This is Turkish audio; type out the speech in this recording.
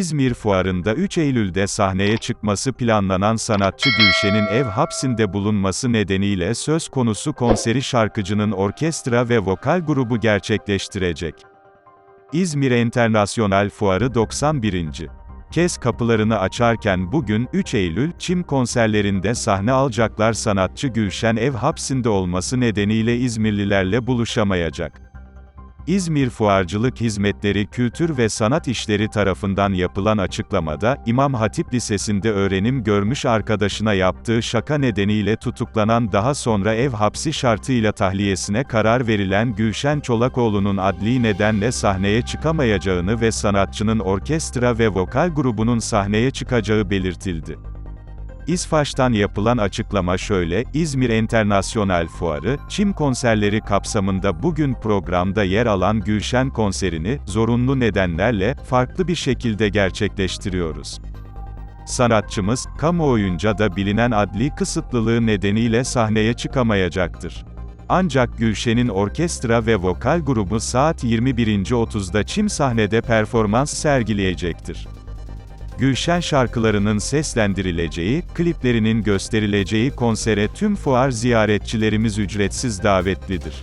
İzmir Fuarı'nda 3 Eylül'de sahneye çıkması planlanan sanatçı Gülşen'in ev hapsinde bulunması nedeniyle söz konusu konseri şarkıcının orkestra ve vokal grubu gerçekleştirecek. İzmir Enternasyonel Fuarı 91. kez kapılarını açarken bugün, 3 Eylül, Çim konserlerinde sahne alacaklar sanatçı Gülşen ev hapsinde olması nedeniyle İzmirlilerle buluşamayacak. İzmir Fuarcılık Hizmetleri Kültür ve Sanat İşleri tarafından yapılan açıklamada, İmam Hatip Lisesi'nde öğrenim görmüş arkadaşına yaptığı şaka nedeniyle tutuklanan daha sonra ev hapsi şartıyla tahliyesine karar verilen Gülşen Çolakoğlu'nun adli nedenle sahneye çıkamayacağını ve sanatçının orkestra ve vokal grubunun sahneye çıkacağı belirtildi. İsfaş'tan yapılan açıklama şöyle, İzmir Enternasyonel Fuarı, Çim konserleri kapsamında bugün programda yer alan Gülşen konserini, zorunlu nedenlerle, farklı bir şekilde gerçekleştiriyoruz. Sanatçımız, kamuoyunca da bilinen adli kısıtlılığı nedeniyle sahneye çıkamayacaktır. Ancak Gülşen'in orkestra ve vokal grubu saat 21.30'da Çim sahnede performans sergileyecektir. Gülşen şarkılarının seslendirileceği, kliplerinin gösterileceği konsere tüm fuar ziyaretçilerimiz ücretsiz davetlidir.